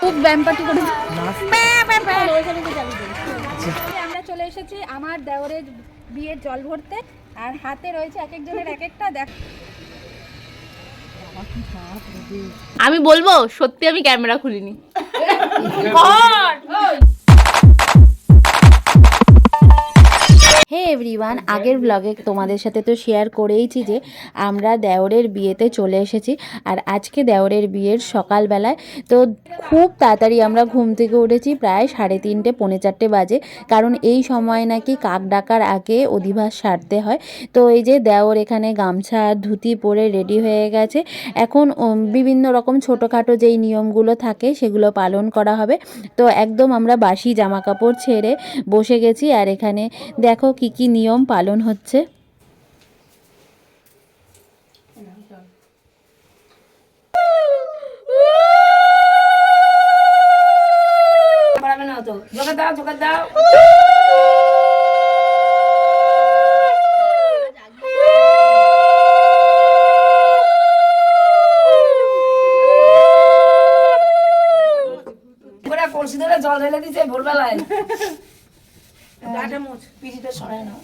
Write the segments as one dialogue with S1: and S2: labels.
S1: খুব ব্যাম্পাটি করে
S2: আমরা চলে এসেছি আমার দেওরের বিয়ের জল ভরতে। আর হাতে রয়েছে এক একজনের এক একটা দেখ
S1: আমি বলব সত্যি আমি ক্যামেরা খুলিনি। এভরিওয়ান আগের ব্লগে তোমাদের সাথে তো শেয়ার করেইছি যে আমরা দেওরের বিয়েতে চলে এসেছি। আর আজকে দেওরের বিয়ের সকালবেলায় তো খুব তাড়াতাড়ি আমরা ঘুম থেকে উঠেছি প্রায় সাড়ে তিনটে পৌনে চারটে বাজে। কারণ এই সময় নাকি কাক ডাকার আগে অধিবাস সারতে হয়। তো এই যে দেওর এখানে গামছা আর ধুতি পরে রেডি হয়ে গেছে। এখন বিভিন্ন রকম ছোটোখাটো যেই নিয়মগুলো থাকে সেগুলো পালন করা হবে। তো একদম আমরা বাসি জামা কাপড় ছেড়ে বসে গেছি। আর এখানে দেখো কি কি নিয়ম পালন হচ্ছে?
S3: কলসি ধরে জল ঢেলে দিচ্ছে ভোরবেলায়। গাটা মোচ পিঠিটা সরায় না।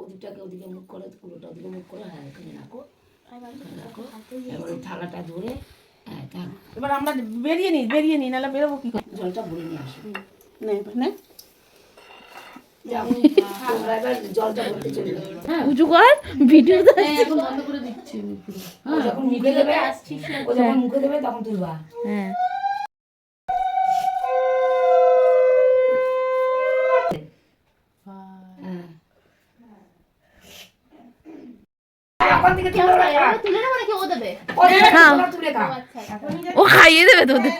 S3: ওদিকটাকে ওদিকে মুখ করে পুরোটা ওদিকে মুখ করে রাখো। রাখো। এবার থালাটা ধরে হ্যাঁ
S4: এবার আমরা বেরিয়ে নিই বেরিয়ে নিই নাহলে বেরোবো কি
S3: জলটা ভরে নিয়ে আসো।
S4: নে, নে।
S3: যাও, তোমরা এবার জলটা ভরতে চলে যাও হ্যাঁ ও যখন মুখে দেবে ও যখন মুখে দেবে তখন তুলবা।
S1: হ্যাঁ।
S3: হ্যাঁ।
S1: ও খাইয়ে দেবে তোদের।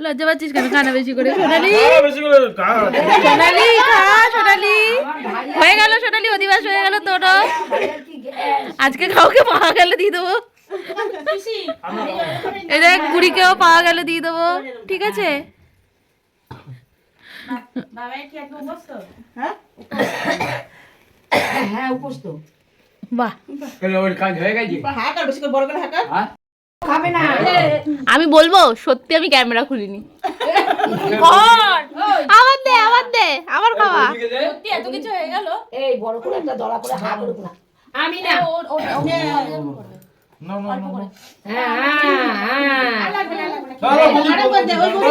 S4: কেন?
S1: লজ্জা পাচ্ছিস কেন? খানা বেশি করে। সোনালি। সোনালি খা সোনালি। হয়ে গেল সোনালি অধিবাস হয়ে গেল
S3: গ্যাস
S1: আজকে কাউকে পাওয়া গেলে দিয়ে দেবো। এই দেখ বুড়িকেও পাওয়া গেলে দিয়ে দেবো। ঠিক আছে?
S4: হ্যাঁ?
S3: হ্যাঁ
S1: বাহ।
S5: হয়ে গেছে?
S1: আমি বলব সত্যি আমি ক্যামেরা খুলিনি আবার দে আবার দে আবার খাওয়া
S2: এত কিছু হয়ে গেল
S3: এই বড় করে একটা দলা করে হা করুক না আমি না। হ্যাঁ হ্যাঁ হ্যাঁ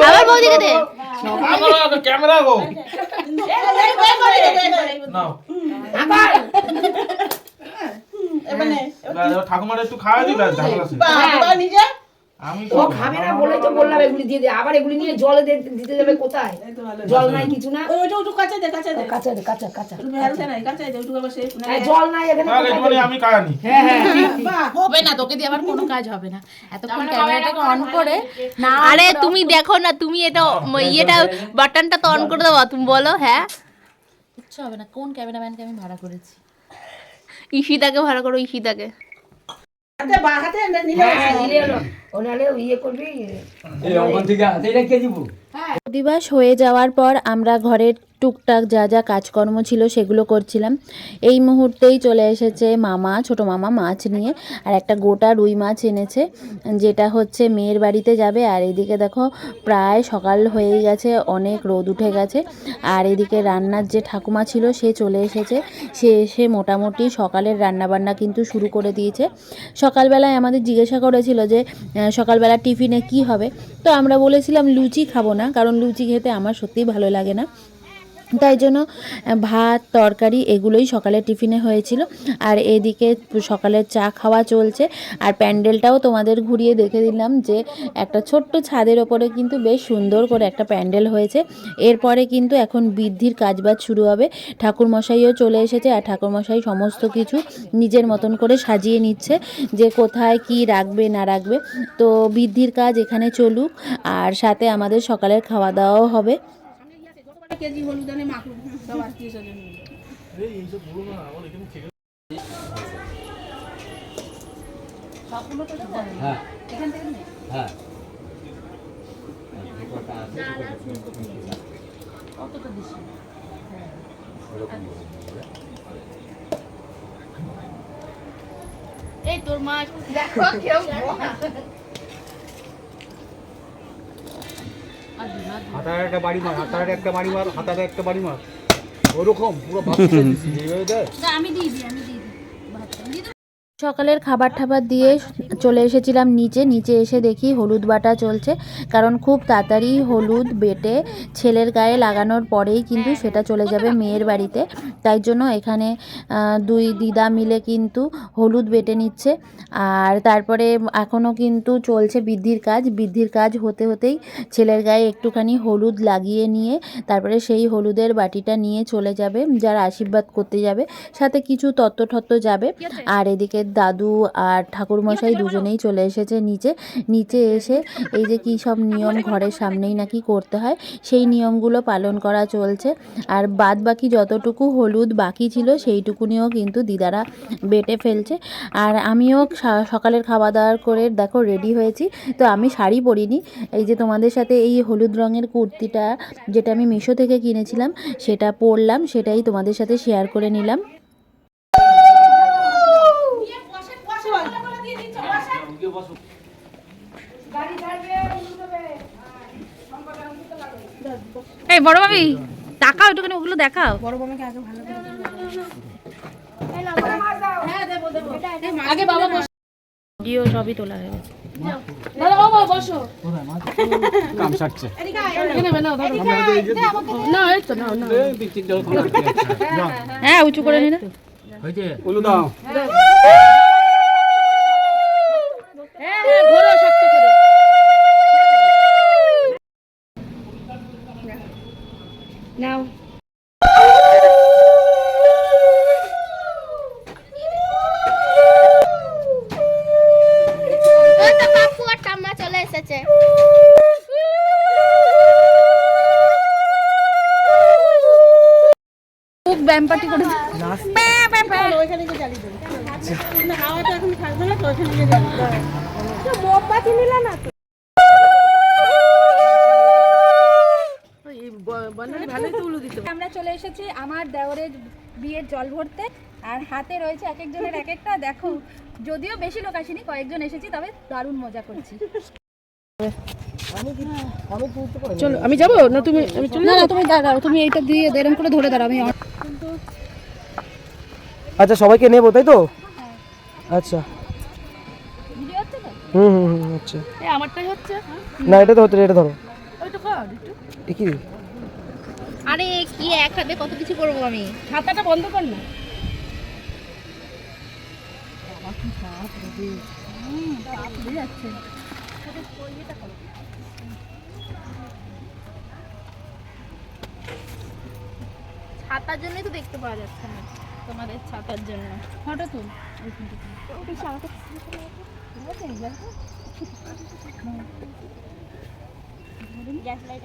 S1: আবার বৌদিকে দে
S5: ক্যামেরা গো
S4: এই, এই, এই, করে দে, এই, এই, এই।
S5: নাও
S3: আবার
S4: এবার নে।
S5: এবার ঠাকুমার একটু খাওয়া দিবে ঝামেলা
S4: বাহ, নিজে?
S5: আমি
S3: খাবে না বলেই তো বললাম এগুলি দিয়ে দে আবার এগুলি নিয়ে জলে দিতে যাবে কোথায়? জল নাই কিছু না?
S4: ওইটা, ওইটুকু কাছে দে, কাছে দে।
S3: কাঁচা দে কাঁচা কাঁচা।
S4: নাই, কাছে দে, ওইটুকু আবার শেষ।
S3: হ্যাঁ, জল নাই এখানে
S5: তাহলে
S3: কোথায়
S5: একটুখানি
S3: দেবে?
S5: আমি খাওয়ানি
S3: হ্যাঁ হ্যাঁ।
S4: বাহ,
S1: হবে না তোকে দিয়ে আবার কোনো কাজ হবে না। এতক্ষণ ক্যামেরাটাকে অন করে না আরে তুমি দেখো না তুমি এটা ইয়েটা বাটনটা তো অন করে দেবো তুমি বলো হ্যাঁ। কিচ্ছু হবে না কোন ক্যামেরাম্যানকে আমি ভাড়া করেছি? ঈশিতাকে ভাড়া করো ঈশিতাকে। দিবস হয়ে যাওয়ার পর আমরা ঘরের টুকটাক যা যা কাজকর্ম ছিল সেগুলো করছিলাম। এই মুহূর্তেই চলে এসেছে মামা, ছোট মামা মাছ নিয়ে, আর একটা গোটা রুই মাছ এনেছে, যেটা হচ্ছে মেয়ের বাড়িতে যাবে। আর এদিকে দেখো, প্রায় সকাল হয়েই গেছে, অনেক রোদ উঠে গেছে। আর এদিকে রান্নার যে ঠাকুমা ছিল, সে চলে এসেছে। সে এসে মোটামুটি সকালের রান্নাবান্না কিন্তু শুরু করে দিয়েছে। সকালবেলায় আমাদের জিজ্ঞাসা করেছিল যে সকালবেলা টিফিনে কি হবে? তো আমরা বলেছিলাম, লুচি খাব না, কারণ লুচি খেতে আমার সত্যিই ভালো লাগে না। তাই জন্য ভাত, তরকারি এগুলোই সকালে টিফিনে হয়েছিল। আর এদিকে সকালের চা খাওয়া চলছে। আর প্যান্ডেলটাও তোমাদের ঘুরিয়ে দেখে দিলাম যে, একটা ছোট্ট ছাদের ওপরে কিন্তু বেশ সুন্দর করে একটা প্যান্ডেল হয়েছে। এরপরে কিন্তু এখন বৃদ্ধির কাজবাজ শুরু হবে। ঠাকুরমশাইও চলে এসেছে আর ঠাকুরমশাই সমস্ত কিছু নিজের মতন করে সাজিয়ে নিচ্ছে যে, কোথায় কি রাখবে, না রাখবে। তো বৃদ্ধির কাজ এখানে চলুক। আর সাথে আমাদের সকালের খাওয়া দাওয়াও হবে।
S4: কেজি হলুদ আনে মাখুন সব আত্মীয় স্বজন
S6: হাতার একটা বাড়ি মার, হাতার একটা বাড়ি মার, হাতার একটা বাড়ি মার। ওরকম, পুরো
S2: আমি দিয়ে দিই, আমি দিয়ে দিই।
S1: সকালের খাবার ঠাবার দিয়ে চলে এসেছিলাম নিচে নিচে এসে দেখি হলুদ বাটা চলছে। কারণ খুব তাড়াতাড়ি হলুদ বেটে ছেলের গায়ে লাগানোর পরেই কিন্তু সেটা চলে যাবে মেয়ের বাড়িতে। তাই জন্য এখানে দুই দিদা মিলে কিন্তু হলুদ বেটে নিচ্ছে। আর তারপরে এখনও কিন্তু চলছে বৃদ্ধির কাজ। বৃদ্ধির কাজ হতে হতেই ছেলের গায়ে একটুখানি হলুদ লাগিয়ে নিয়ে তারপরে সেই হলুদের বাটিটা নিয়ে চলে যাবে যারা আশীর্বাদ করতে যাবে। সাথে কিছু তত্ত্ব ঠত্ত্ব যাবে আর এদিকে দাদু আর ঠাকুরমশাই দুজনেই চলে এসেছে নিচে। নিচে এসে এই যে কী সব নিয়ম ঘরের সামনেই নাকি করতে হয়, সেই নিয়মগুলো পালন করা চলছে। আর বাদ বাকি যতটুকু হলুদ বাকি ছিল, সেইটুকুনিও কিন্তু দিদারা বেটে ফেলছে। আর আমিও সকালের খাওয়া দাওয়ার করে দেখো রেডি হয়েছি। তো আমি শাড়ি পরিনি। এই যে তোমাদের সাথে এই হলুদ রঙের কুর্তিটা, যেটা আমি মিশো থেকে কিনেছিলাম, সেটা পরলাম, সেটাই তোমাদের সাথে শেয়ার করে নিলাম।
S2: এই বড় ভাবি তাকাও একটুখানি ওগুলো দেখাও। আগে বাবা বসো।
S1: ভিডিও সবই তোলা হয়ে গেছে। হ্যাঁ উঁচু করে
S6: দাও।
S2: খুব ব্যায়াম পার্টি করে
S4: না তো দেবে।
S2: আমরা চলে এসেছি আমার দেওরের বিয়ের জল ভরতে। আর হাতে রয়েছে এক একজনের এক একটা দেখো যদিও বেশি লোক আসেনি কয়েকজন এসেছি তবে দারুণ মজা করছি।
S4: চলো আমি যাব? না তুমি আমি
S2: না না তুমি দাঁড়াও তুমি এইটা দিয়ে দেরম করে ধরে দাঁড়াও আমি
S7: আচ্ছা সবাইকে নেব তাই তো? আচ্ছা।
S2: হচ্ছে তো?
S7: হুম হুম হুম আচ্ছা।
S2: আমারটাই হচ্ছে
S7: না এটা তো হতে এটা ধরো।
S2: ওইটা
S7: কি?
S8: আরে কি এক হাতে কত কিছু করব আমি?
S2: হাতাটা বন্ধ কর না।
S8: ছাতার জন্যই তো দেখতে পাওয়া যাচ্ছে না তোমাদের ছাতার জন্য।
S2: ফটো তুল।
S8: গ্যাস লাইট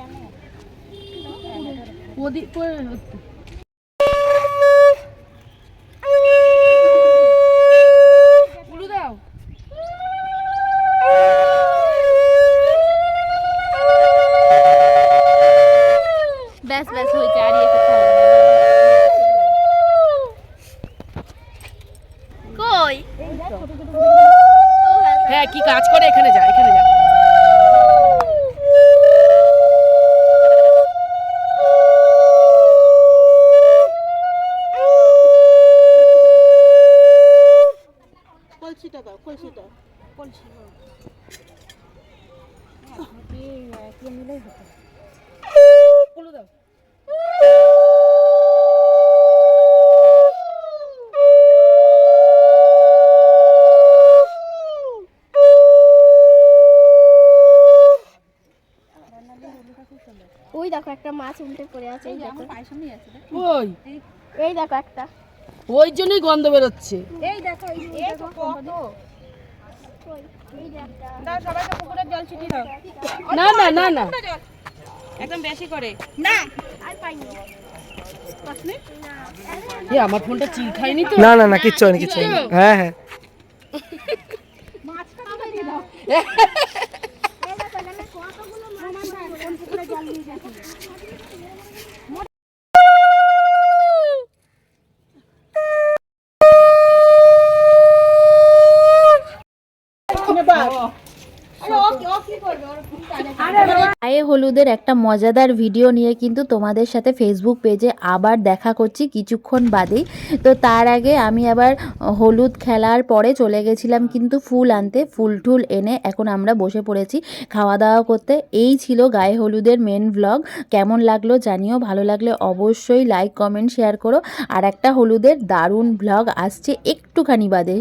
S9: একটা মাছ উল্টে পড়ে আছে এই
S2: এই
S9: দেখো
S3: ওই।
S9: এই দেখো একটা।
S3: ওই জন্যই গন্ধ বেরোচ্ছে।
S2: এই দেখো এই কত
S4: দাও
S3: না না না না।
S4: একদম বেশি করে।
S9: আর পাইনি।
S3: এ আমার ফোনটা চিল খায়নি তো।
S7: না না না কিচ্ছু হয়নি কিচ্ছু হয়নি। হ্যাঁ হ্যাঁ।
S9: এই Thank
S1: you. হলুদের একটা মজাদার ভিডিও নিয়ে কিন্তু তোমাদের সাথে ফেসবুক পেজে আবার দেখা করছি কিছুক্ষণ বাদেই। তো তার আগে আমি আবার হলুদ খেলার পরে চলে গেছিলাম কিন্তু ফুল আনতে, ফুল টুল এনে এখন আমরা বসে পড়েছি খাওয়া দাওয়া করতে। এই ছিল গায়ে হলুদের মেন ভ্লগ কেমন লাগল জানিও, ভালো লাগলে অবশ্যই লাইক কমেন্ট শেয়ার করো। আর একটা হলুদের দারুণ ভ্লগ আসছে একটুখানি বাদে।